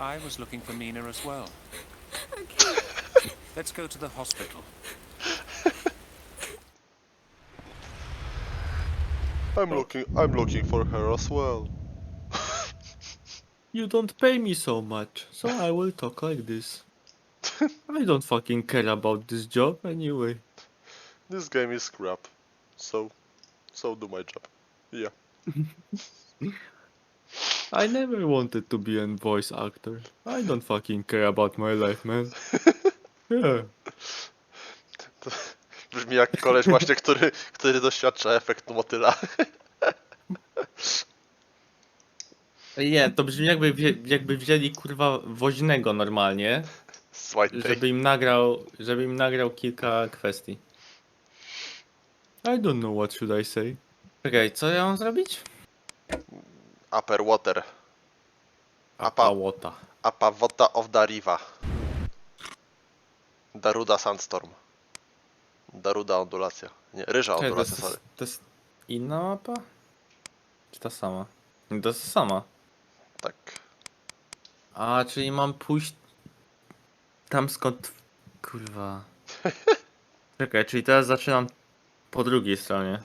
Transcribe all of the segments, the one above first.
I was looking for Mina as well. Okay. Let's go to the hospital. I'm looking I'm looking for her as well. You don't pay me so much, so I will talk like this. I don't fucking care about this job anyway. This game is crap. So so do my job. Yeah. I never wanted to be a voice actor. I don't fucking care about my life, man. Yeah. To brzmi jak koleś właśnie, który, który doświadcza efektu motyla. Nie, to brzmi jakby, wzię, jakby wzięli kurwa woźnego normalnie, żeby im nagrał, żeby im nagrał kilka kwestii. I don't know what should I say. Czekaj, co ja mam zrobić? Upper Water. Apa. Pałota. Apa Vota of Dariva. Daruda Sandstorm. Daruda ondulacja. Nie, ryża Czekaj, to, ondulacja, jest, sorry. to jest inna mapa? Czy ta sama? Nie, To jest ta sama. Tak. A, czyli mam pójść tam skąd... Kurwa. Czekaj, czyli teraz zaczynam po drugiej stronie.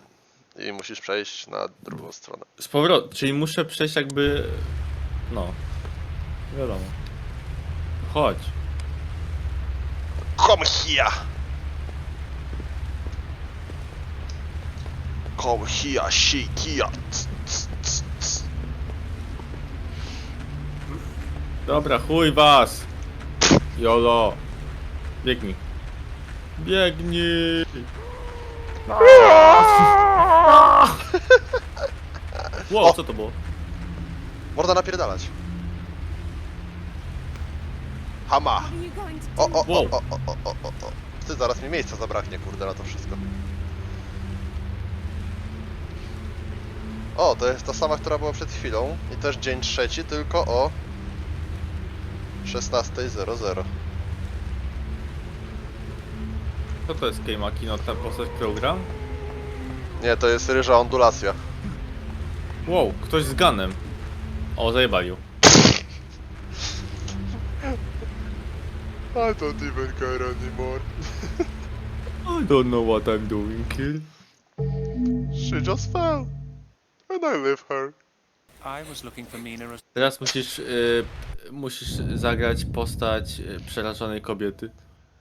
I musisz przejść na drugą stronę. Z powrotem, czyli muszę przejść jakby... No. Wiadomo. Chodź. Come here! Come here, she here. Dobra, chuj was! Jolo! Biegnij. Biegnij! Wow, co to było? Można napierdalać. Hama! What are you going to O, do? o, o, Wow. o, o, o, o, o, o. Ty, zaraz mi miejsca zabraknie, kurde, na to wszystko. O, to jest ta sama, która była przed chwilą. I też dzień trzeci, tylko o 16.00. Co to jest Kejmaki? No ta postać program? Nie, to jest ryża ondulacja. Wow, ktoś z ganem. O, zajebalił. I don't even care anymore. I don't know what I'm doing here. She just fell. And I leave her. I was looking for Mina as Teraz musisz, y, musisz zagrać postać y, przerażonej kobiety.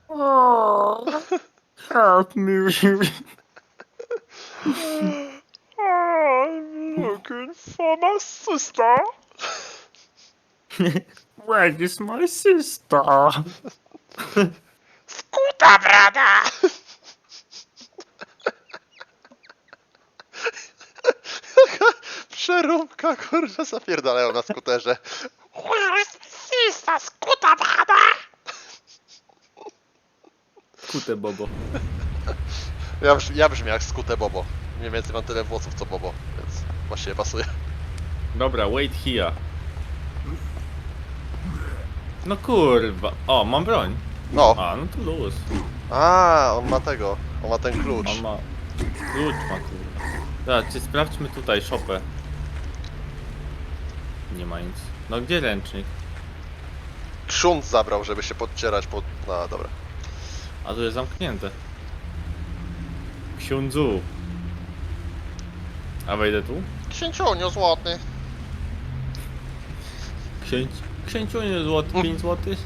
Help me. I'm looking for my sister. Where is my sister? Skuta brada! Przeróbka, kurwa, zapierdalają na skuterze. Where is my sister? Skuta brada! Kute bobo. Ja, brz- ja brzmię jak skute Bobo. Mniej więcej mam tyle włosów co Bobo, więc właściwie pasuje. Dobra, wait here. No kurwa. O, mam broń. No. A, no to luz. A, on ma tego. On ma ten klucz. On ma... Klucz ma kurwa. Czy sprawdźmy tutaj szopę. Nie ma nic. No gdzie ręcznik? Ksiądz zabrał, żeby się podcierać pod... No, dobra. A tu jest zamknięte. Ksiądzu. A wejdę tu? Księciunio złoty. Księć... Księciuniu złoty, 5 złotych?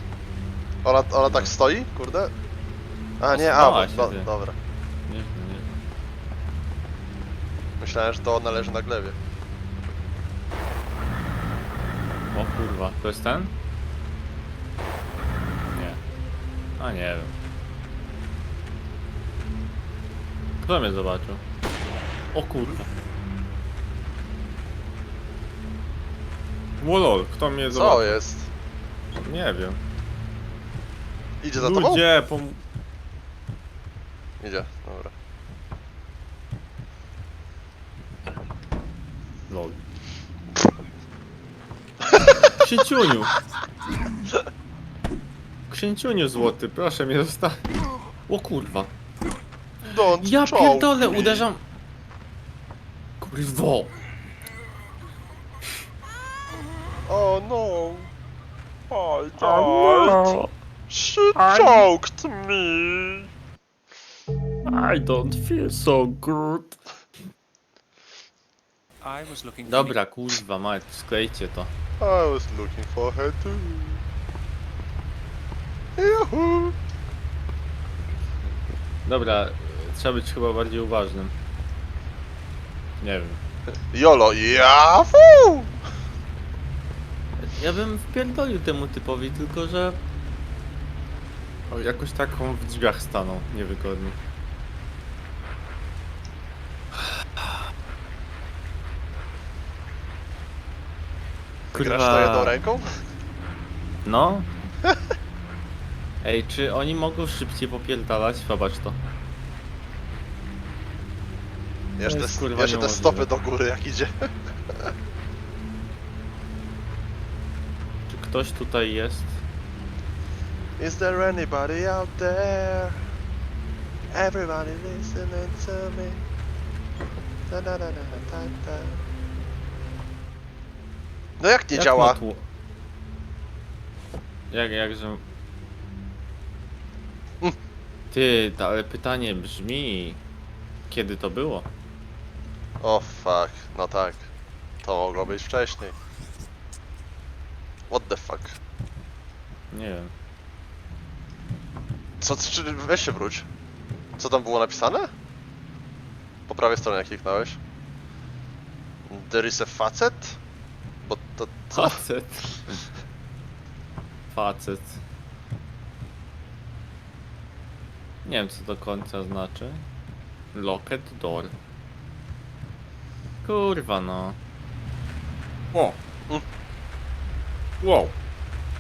Ona, ona tak stoi? Kurde? A nie, a, bo, się, do, ty. dobra. Nie, nie. Myślałem, że to ona leży na glebie. O kurwa, to jest ten? Nie. A nie wiem. Kto mnie zobaczył? O kurwa. Wolol, kto mnie Co zobaczył? jest? Nie wiem. Idzie za tobą? Ludzie, pom... Idzie, dobra. Lol. Księciuniu! Księciuniu złoty, proszę mnie zostawić. O kurwa. Don't Ja choke pierdolę, uderzam. Kurwo. Oh no. I died. She choked me. I don't feel so good. I was looking for Dobra, kurwa, mać, sklejcie to. I was looking for her too. Juhu. Dobra, trzeba być chyba bardziej uważnym. Nie wiem. Jolo, ja fu! Ja bym wpierdolił temu typowi, tylko że... O, jakoś taką w drzwiach stanął, niewygodnie. Grasz to jedną ręką? No. Ej, czy oni mogą szybciej popierdalać? Zobacz to. Jeszcze, jest, te, kurwa, jeszcze te niemożliwe. stopy do góry jak idzie. Czy ktoś tutaj jest? Is there anybody out there? Everybody listening to me. Da, da, da, da, da, da. No jak nie Jak działa? motło- Jak, jakże... Mm. Ty, ta- ale pytanie brzmi... Kiedy to było? O fuck, no tak. To mogło być wcześniej. What the fuck? Nie wiem. Co, czy, weź się wróć. Co tam było napisane? Po prawej stronie jak kliknąłeś. There is a facet? Bo to co? Facet. Facet. Nie wiem co do końca znaczy. Locket door. Kurwa no. O. Mm. Wow.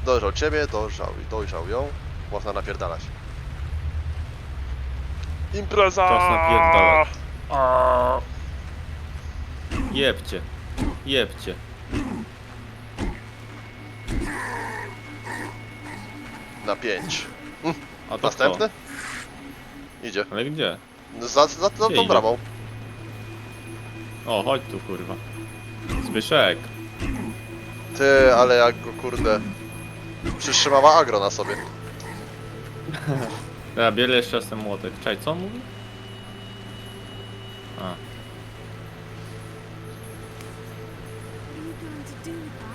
Dojrzał ciebie, dojrzał i dojrzał ją. Można napierdalać. Impreza! Czas napierdalać. Jebcie. Jebcie. Na pięć. A to Następny? Kto? Idzie. Ale gdzie? Za, za, za Gdzie tą idzie? bramą. O, chodź tu kurwa. Zbyszek. Ty, ale jak go kurde... Przytrzymała agro na sobie. Ja biorę jeszcze raz ten młotek. Czaj, co on mówi? A.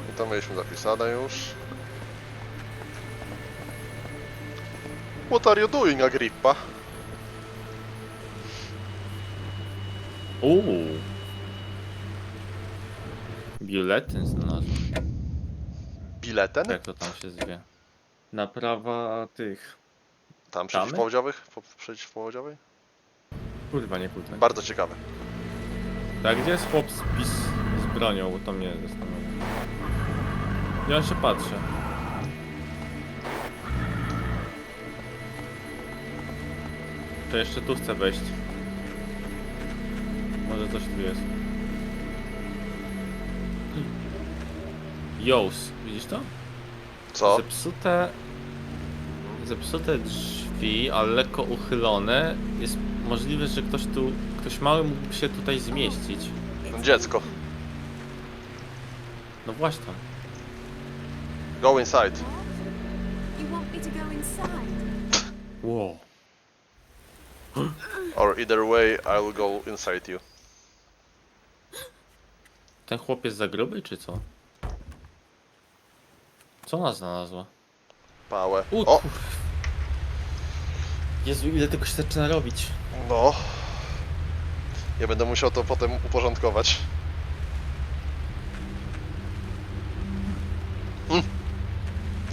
I to mieliśmy zapisane już. What are you doing, Agrippa? Uuu. Biuletyn znalazłem. Biletem? Jak to tam się zwie? Naprawa tych. Tam przeciwpowodziowych? Po, przeciwpowodziowej? Kurwa, nie kłótę. Bardzo ciekawe. Tak, gdzie jest chłop z, pis z bronią? Bo to mnie zastanawia. Ja on się patrzę. To jeszcze tu chcę wejść. Może coś tu jest. Jous, widzisz to? Co? Zepsute... Zepsute drzwi, ale lekko uchylone. Jest możliwe, że ktoś tu... Ktoś mały mógłby się tutaj zmieścić. Dziecko. No właśnie tam. Go inside. You want me to go inside? Wow. Or either way, I will go inside you. Ten chłop jest za gruby, czy co? Co ona znalazła? Pałę. U, O! kur- Jezu, ile tego się zaczyna robić. No. Ja będę musiał to potem uporządkować. Mm.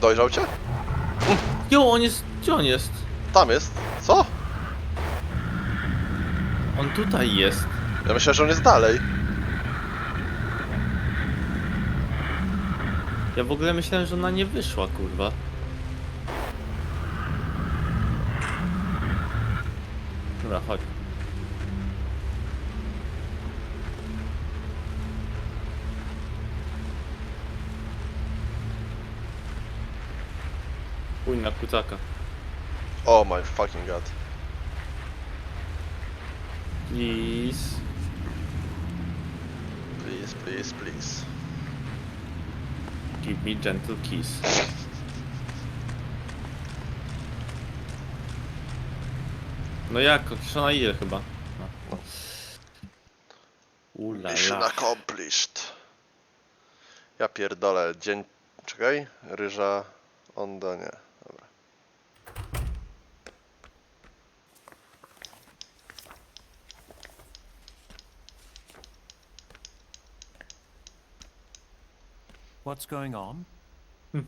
Dojrzał cię? Jo, on jest... Gdzie on jest? Tam jest. Co? On tutaj jest. Ja myślę, że on jest dalej. Ja w ogóle myślałem, że ona nie wyszła, kurwa. Dobra, chodź. Pój na kucaka. Oh my fucking god. Please. Please, please, please. Give me gentle kiss. No jak? Kiszona idzie chyba. No. no. Ula, Mission accomplished. Ja pierdolę. Dzień... Czekaj. Ryża... Onda nie. What's going on?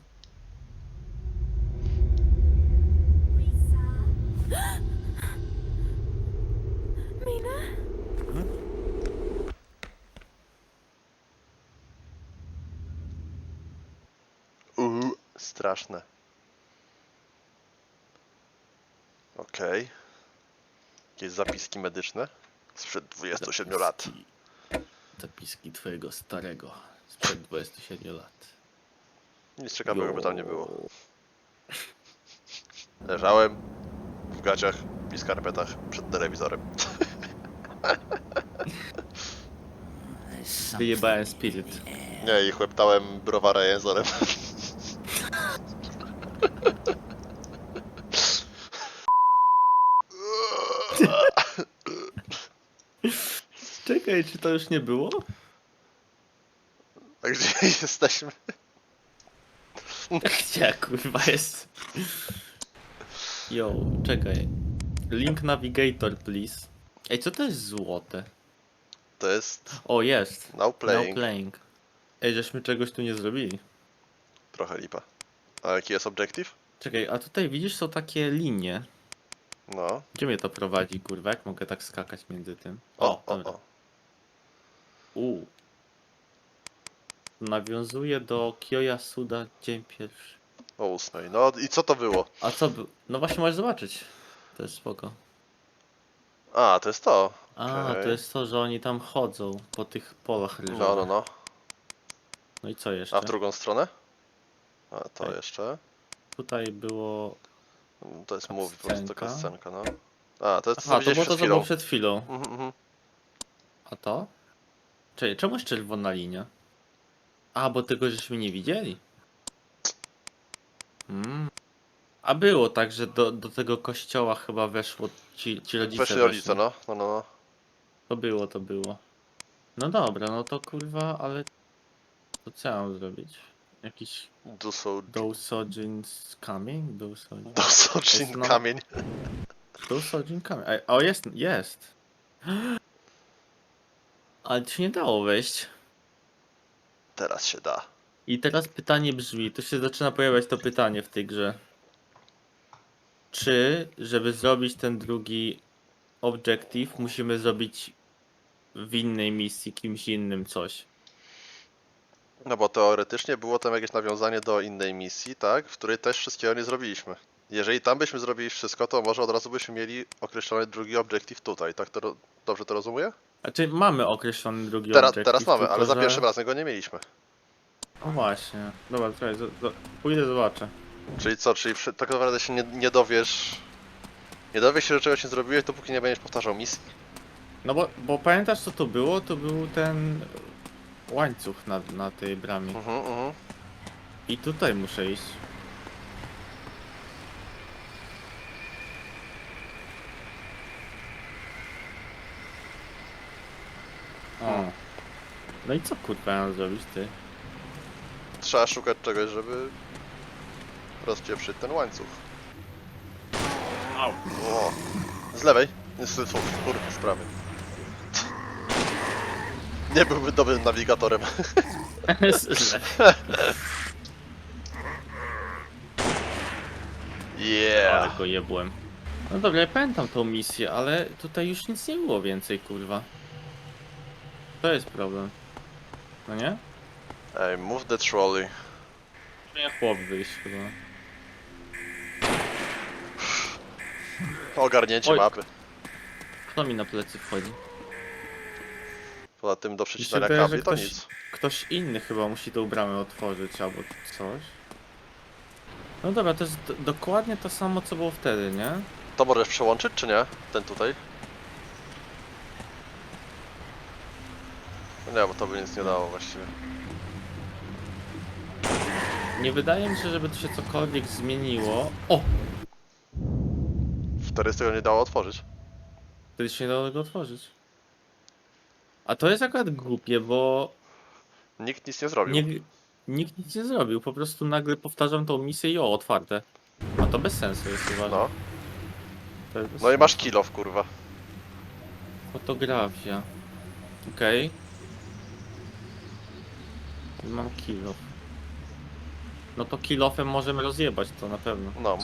Mina? Uuu, straszne. Okej. Jakieś zapiski medyczne? Sprzed 27 lat. Zapiski- Zapiski twojego starego sprzed 27 lat. Nic ciekawego by tam nie było. Jo. Leżałem w gaciach i skarpetach przed telewizorem. Wyjebałem spirit. Nie, i chłeptałem browara jęzorem. Czekaj, czy to już nie było? Gdzie jesteśmy? Gdzie kurwa jest? Yo, czekaj. Link navigator, please. Ej, co to jest złote? To jest O, jest. now playing. Now playing. Ej, żeśmy czegoś tu nie zrobili. Trochę lipa. A jaki jest objective? Czekaj, a tutaj widzisz, są takie linie. No. Gdzie mnie to prowadzi, kurwa? Jak mogę tak skakać między tym? O, o, dobra. o. U. Nawiązuje do Kyoya Suda dzień pierwszy. O ósmej. No i co to było? A co by... No właśnie możesz zobaczyć. To jest spoko. A, to jest to. A, Okej. to jest to, że oni tam chodzą po tych polach ryżowych. No, no, no. No i co jeszcze? A w drugą stronę? A, to Tak. jeszcze. Tutaj było... Mm, To jest movie, po prostu taka Scenka. scenka, no. A, to jest co Aha, to widziałeś było to, przed co było chwilą. przed chwilą. Mhm, mhm. A to? Czekaj, czemu jest czerwona linia? A, bo tego żeśmy nie widzieli. Mm. A było tak, że do, do tego kościoła chyba weszło ci, ci rodzice. Weszli rodzice, no. No, no, no. To było, to było. No dobra, no to kurwa, ale... To co ja mam zrobić? Jakiś Duso... Dosojin's coming? Dosojin... Jest no- kamień. Dosojin coming. Ej, O, jest, jest. Ale ci nie dało wejść. Teraz się da. I teraz pytanie brzmi, tu się zaczyna pojawiać to pytanie w tej grze. Czy, żeby zrobić ten drugi objective, musimy zrobić w innej misji kimś innym coś? No bo teoretycznie było tam jakieś nawiązanie do innej misji, tak? W której też wszystkiego nie zrobiliśmy. Jeżeli tam byśmy zrobili wszystko, to może od razu byśmy mieli określony drugi objective tutaj, tak to dobrze to rozumuję? Znaczy mamy określony drugi Teraz, objective. teraz mamy, tylko ale za że- pierwszym razem go nie mieliśmy. O właśnie. Dobra, czekaj, zo- zo- pójdę zobaczę. Czyli co, czyli przy, tak naprawdę się nie, nie dowiesz... Nie dowiesz się, że czegoś nie zrobiłeś, dopóki nie będziesz powtarzał misji. No bo, bo pamiętasz co to było? To był ten łańcuch na, na tej bramie. Mhm, mhm. I tutaj muszę iść. O. No i co kurwa mam zrobić ty? Trzeba szukać czegoś, żeby rozpieprzyć ten łańcuch. Au. O, z lewej? Niestety, kurde, z prawej. Nie byłby dobrym nawigatorem. Źle. Ale Yeah! go jebłem. No dobra, ja pamiętam tą misję, ale tutaj już nic nie było więcej kurwa. To jest problem. No nie? Ej, move the trolley. Nie chłop wyjść chyba. Ogarnięcie Oj. mapy. Kto mi na plecy wchodzi? Poza tym do przecinania wydaje, że kabli to ktoś- nic. Ktoś inny chyba musi tą bramę otworzyć albo coś. No dobra, to jest d- dokładnie to samo co było wtedy, nie? To możesz przełączyć, czy nie? Ten tutaj? Nie, bo to by nic nie dało właściwie. Nie wydaje mi się, żeby to się cokolwiek zmieniło. O! Wtedy z tego nie dało otworzyć. Wtedy się nie dało tego otworzyć. A to jest akurat głupie, bo Nikt nic nie zrobił. nie, nikt nic nie zrobił. Po prostu nagle powtarzam tą misję i o, otwarte. A to bez sensu jest uważam. No. To jest bez No i masz kill off, kurwa. Fotografia. Okej. Mam kill-off. No to kill-offem możemy rozjebać to na pewno. No.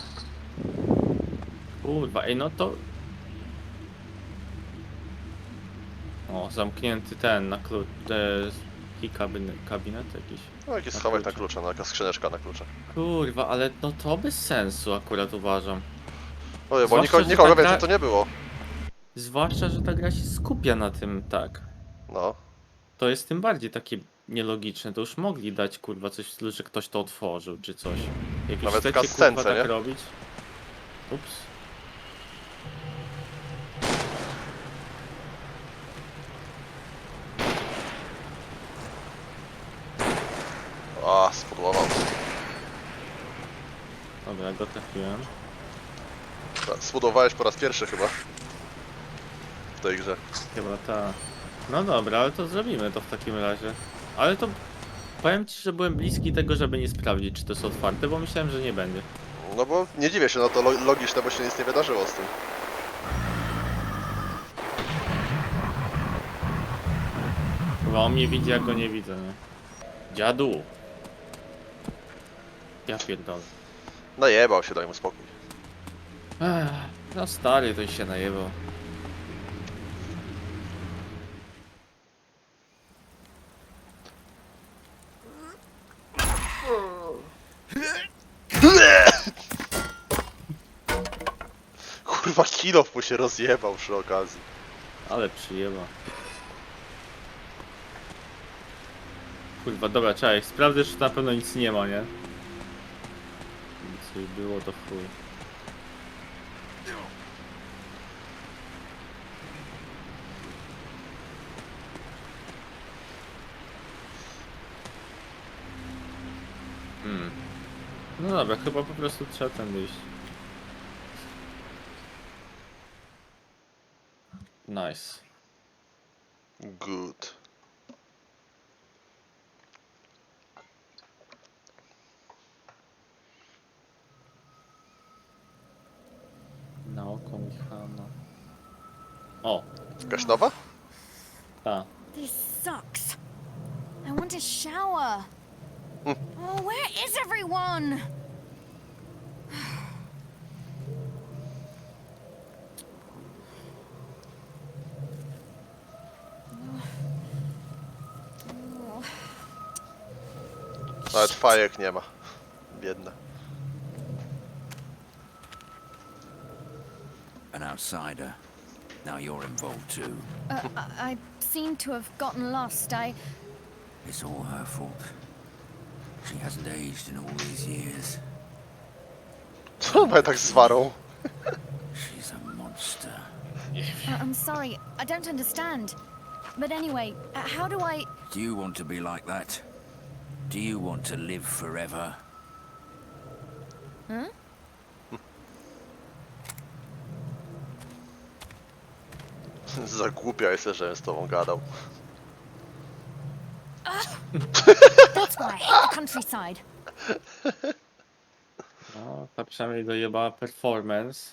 Kurwa, ej no to... O, zamknięty ten na klucz... E, kabinet, kabinet jakiś. No jakiś Na schowek na klucze. klucze, no jakaś skrzyneczka na klucze. Kurwa, ale no to bez sensu akurat uważam. Oj, bo Zwłaszcza, niko, że nikogo ta więcej to nie było. Zwłaszcza, że ta gra się skupia na tym tak. No. To jest tym bardziej takie nielogiczne. To już mogli dać kurwa coś w stylu, że ktoś to otworzył czy coś. Jak już Nawet w chcecie kurwa tak nie? robić. Ups. A, spodłował. Dobra, go trafiłem. Spudowałeś po raz pierwszy chyba. W tej grze. Chyba tak. No dobra, ale to zrobimy to w takim razie. Ale to powiem ci, że byłem bliski tego, żeby nie sprawdzić, czy to jest otwarte, bo myślałem, że nie będzie. No bo nie dziwię się, no to lo- logiczne, bo się nic nie wydarzyło z tym. Chyba on mnie widzi, jak go nie widzę, nie? Dziadu! Ja pierdolę. Najebał się, daj mu spokój. Ech, no stary, to się najebał. Kurwa, kilof mu się rozjebał przy okazji. Ale przyjeba. Kurwa, dobra, czekaj, sprawdzę, czy na pewno nic nie ma, nie? Nic nie było, to chuj. Hmm. No dobra, chyba po prostu trzeba tam iść. Nice. Good. Na oko Michała. O, Jakaś nowa? ta. This sucks. I want a shower. Hmm. oh, where is everyone? Oh, Nawet fajek nie ma. Biedne. An outsider. Now you're involved too. uh, I, I seem to have gotten lost. I. It's all her fault. She hasn't aged in all these years. Co on ma tak z warą? She's a monster. I- I'm sorry. I don't understand. But anyway, uh, how do I. Do you want to be like that? Do you want to live forever? Huh? Za głupia jesteś, żebym z tobą gadał. That's why I hate the countryside. No, ta przynajmniej dojebała performance.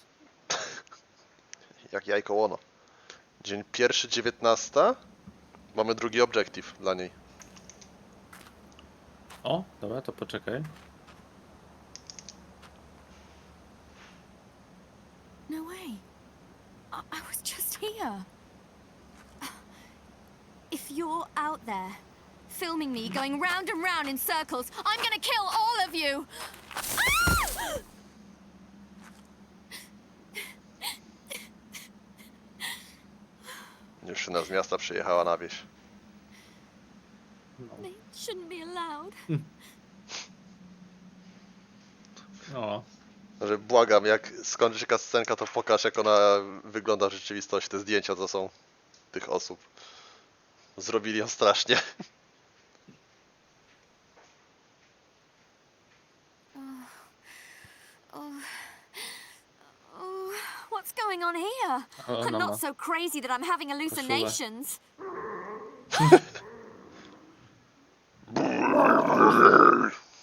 Jak jajko łono. Dzień pierwszy, 19. Mamy drugi obiektyw dla niej. O, dobra, to poczekaj. No way. I, I was just here. If you're out there, filming me going round and round in circles, I'm gonna kill all of you! Ah! Już na z miasta przyjechała na wieś. They shouldn't be allowed. O, Że błagam, jak skończy się scenka, to pokaż jak ona wygląda w rzeczywistości, te zdjęcia co są tych osób. Zrobili ją strasznie. Oh, oh, What's going on here? I'm ona ma. not so crazy that I'm having hallucinations.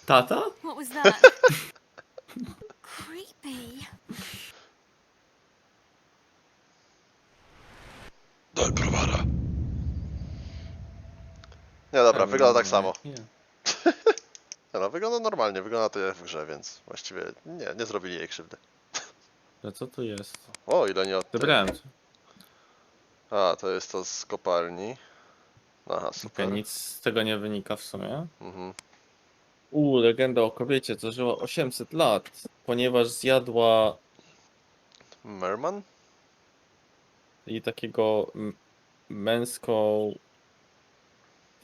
Tata? What was that? Creepy. Daj browara. Nie, dobra, wygląda tak samo. Nie. No, wygląda normalnie, wygląda to jak w grze, więc właściwie nie, nie zrobili jej krzywdy. No co tu jest? O, ile nie od cię. A, to jest to z kopalni. Aha, super. nic z tego nie wynika w sumie. Mhm. Uuu, legenda o kobiecie, co żyła 800 lat, ponieważ zjadła Merman? i takiego m- męską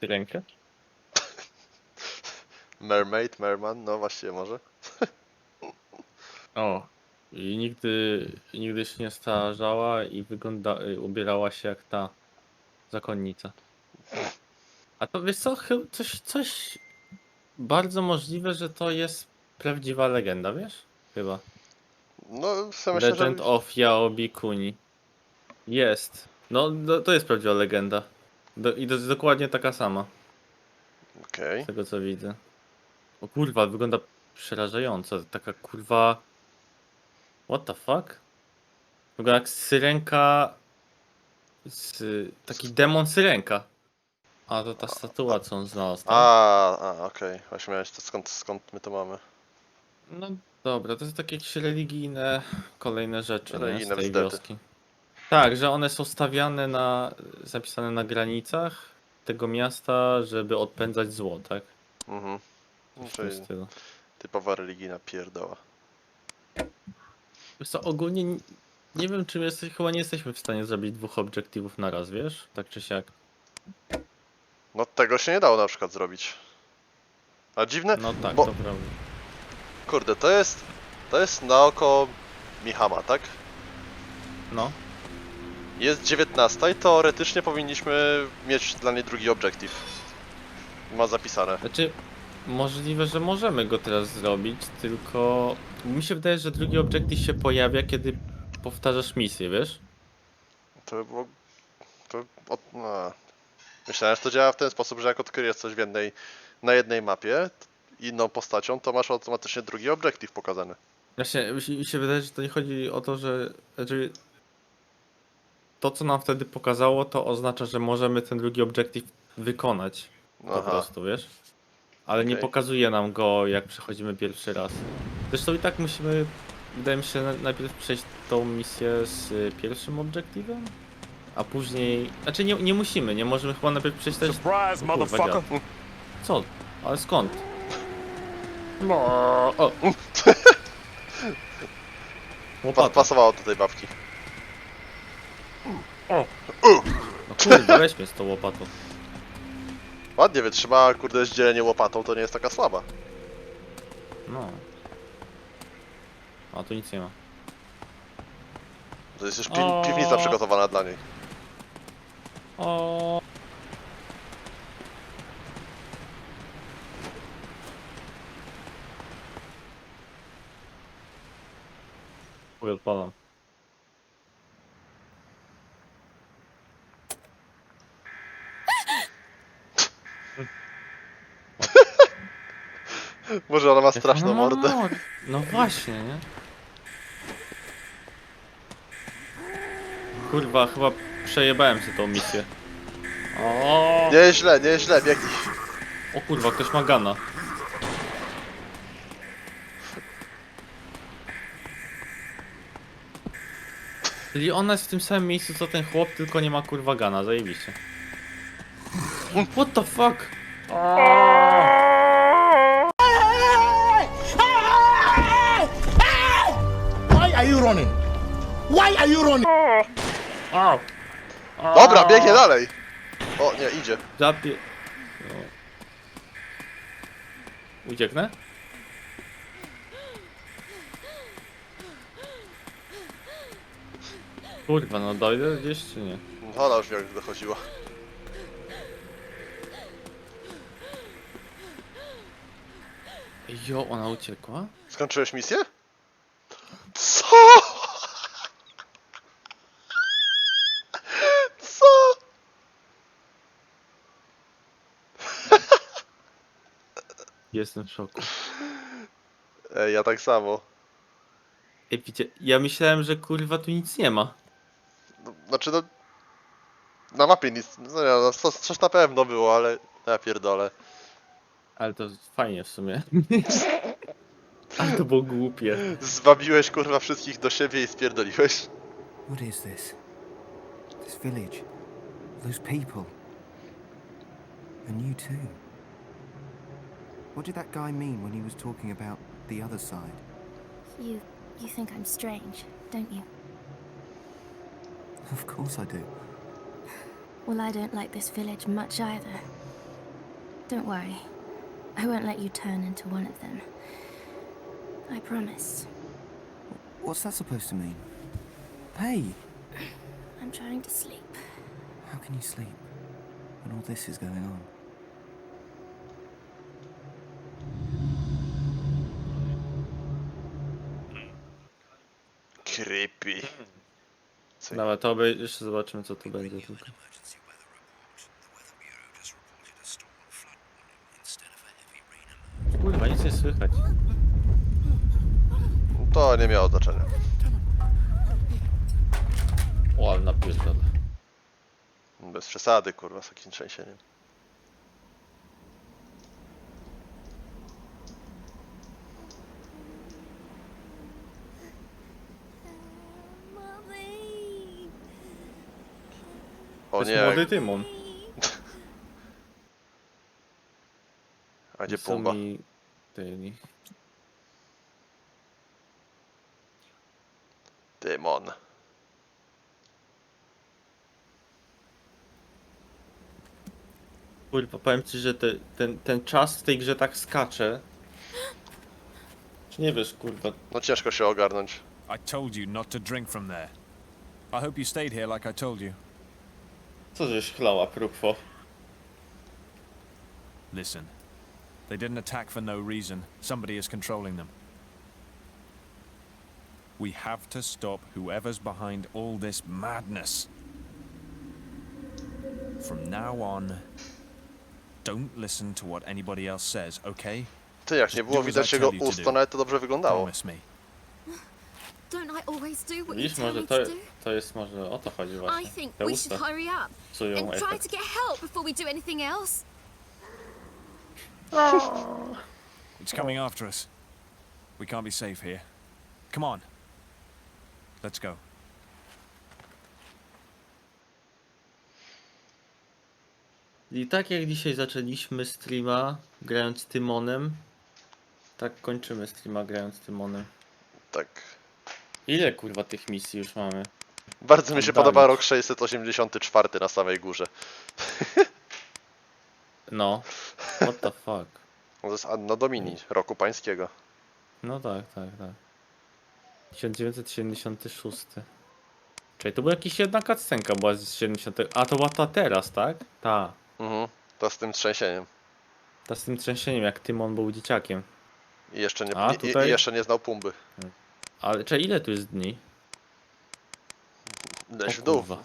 rękę. Mermaid, Merman, no właściwie może. O. I nigdy, nigdy się nie starzała i wygląda, y, ubierała się jak ta zakonnica. A to wiesz co, coś, coś bardzo możliwe, że to jest prawdziwa legenda, wiesz? Chyba. No, myślę, że... Legend of Yaobi Kuni. Jest. No, no, to jest prawdziwa legenda. Do, I to jest dokładnie taka sama, Okej. z tego co widzę. O kurwa, wygląda przerażająco. Taka kurwa... What the fuck? Wygląda jak syrenka... Z... Taki demon syrenka. A to ta statua, co on znalazł, tak? A, a okej. Właśnie miałeś to skąd, skąd my to mamy. No dobra, to jest takie jakieś religijne kolejne rzeczy nie, z Religijne tej bzdety. wioski. Tak, że one są stawiane na, zapisane na granicach tego miasta, żeby odpędzać zło, tak? Mhm. Coś w tym Czyli stylu. typowa religijna pierdoła. Wiesz co, ogólnie n- nie wiem, czy jesteś, chyba nie jesteśmy w stanie zrobić dwóch obiektywów na raz, wiesz? Tak czy siak. No tego się nie dało na przykład zrobić. A dziwne, No tak, bo- to prawda. kurde, to jest... To jest na oko Mihama, tak? No, Jest 19 i teoretycznie powinniśmy mieć dla niej drugi obiektyw. Ma zapisane. znaczy możliwe, że możemy go teraz zrobić, tylko mi się wydaje, że drugi obiektyw się pojawia, kiedy powtarzasz misję, wiesz? To by było... To... Od... No. Myślałem, że to działa w ten sposób, że jak odkryjesz coś w jednej... Na jednej mapie, inną postacią, to masz automatycznie drugi obiektyw pokazany. Właśnie, mi się, mi się wydaje, że to nie chodzi o to, że, że to, co nam wtedy pokazało, to oznacza, że możemy ten drugi obiektyw wykonać po Aha. prostu, wiesz? Ale nie Okej. pokazuje nam go, jak przechodzimy pierwszy raz. Zresztą i tak musimy, wydaje mi się, na- najpierw przejść tą misję z y, pierwszym obiektywem, a później... Znaczy nie, nie musimy, nie możemy chyba najpierw przejść też... Surprise, O kurwa, motherfucker. dziad. Co? Ale skąd? No, o! Pa Łopata. pasowało do tej babki. No kurde, weź mnie z tą łopatą. Ładnie wytrzymała, kurde, zdzielenie łopatą, to nie jest taka słaba. No. A tu nic nie ma. To jest już pi O. piwnica przygotowana dla niej. O. Chuj, odpalam. Może ona ma straszną ona ma mordę. mor- No właśnie, nie? Kurwa, chyba przejebałem się tą misję. O, Nieźle, nieźle, biegnij. o kurwa, ktoś ma gana. Czyli ona jest w tym samym miejscu co ten chłop, tylko nie ma kurwa gana, zajebiście. What the fuck? Why are you running? Why are you running? Au! Dobra, biegnie dalej. O, nie, idzie. Zapie... No. Ucieknę? Kurwa, no dojdę gdzieś czy nie? Ona już jak dochodziła. Jo, ona uciekła? Skończyłeś misję? Jestem w szoku. Ej, ja tak samo. Ej, wiecie, ja myślałem, że kurwa tu nic nie ma. No, znaczy no... Na mapie nic, no nie, no, coś, coś na pewno było, ale ja pierdolę. Ale to fajnie w sumie. Ale to było głupie. Zwabiłeś kurwa wszystkich do siebie i spierdoliłeś. What is this? This village? Those people? And you too. What did that guy mean when he was talking about the other side? You you think I'm strange, don't you? Of course I do. Well, I don't like this village much either. Don't worry. I won't let you turn into one of them. I promise. What's that supposed to mean? Hey, I'm trying to sleep. how can you sleep when all this is going on? Dobra, to by jeszcze zobaczymy co tu będzie tylko. Kurwa, nic nie słychać. To nie miało znaczenia. O, ale napierdolę. Bez przesady kurwa z takim trzęsieniem. O To jest młody nie, Tymon. a gdzie Są Pumba? mi. Tymon. Kurwa, powiem ci, że te, ten, ten czas w tej grze tak skacze. Czy nie wiesz, kurwa, No ciężko się ogarnąć. I told you not to drink from there. I hope you stayed here like I told you. Co żeś chlała, próbwo? Listen. They didn't attack for no reason. Somebody is controlling them. We have to stop whoever's behind all this madness. From now on, don't listen to what anybody else says, okay? Ty, jak nie było widać jego ust, do. to nawet to dobrze wyglądało. Promise me. Don't I always do what you Widzisz, tell może me to, to do? to jest może o to chodzi I właśnie. think Te we usta should hurry up psują and try efekt. to get help before we do anything else. It's coming after us. We can't be safe here. Come on. Let's go. I tak jak dzisiaj zaczęliśmy streama grając Tymonem, tak kończymy streama grając Tymonem. Tak. Ile kurwa tych misji już mamy? Bardzo mi się Oddalić. podoba rok 684 na samej górze. No. What the fuck? To jest Anno Domini, roku pańskiego. No tak, tak, tak. 1976. Czyli to była jakaś jedna cutscenka była z 70. A to była ta teraz, tak? Ta. Mhm. To z tym trzęsieniem. Ta z tym trzęsieniem, jak Tymon był dzieciakiem. I jeszcze nie, A, i, i, tutaj- i jeszcze nie znał Pumby. Ale czy ile tu jest dni? Leś O w dół. kurwa.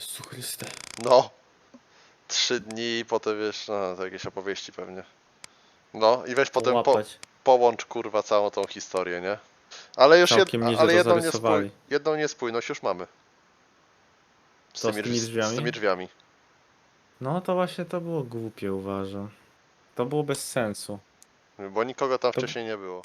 Jezu Chryste. No. Trzy dni i potem wiesz, no to jakieś opowieści pewnie. No i weź potem po, Połapać. połącz kurwa całą tą historię, nie? Ale już jed, Całkiem nieźle ale to jedną, zarysowali. niespój, jedną niespójność już mamy. Z Co, z tymi z drzwiami? tymi drzwiami. No to właśnie to było głupie uważam. To było bez sensu. Bo nikogo tam To- wcześniej nie było.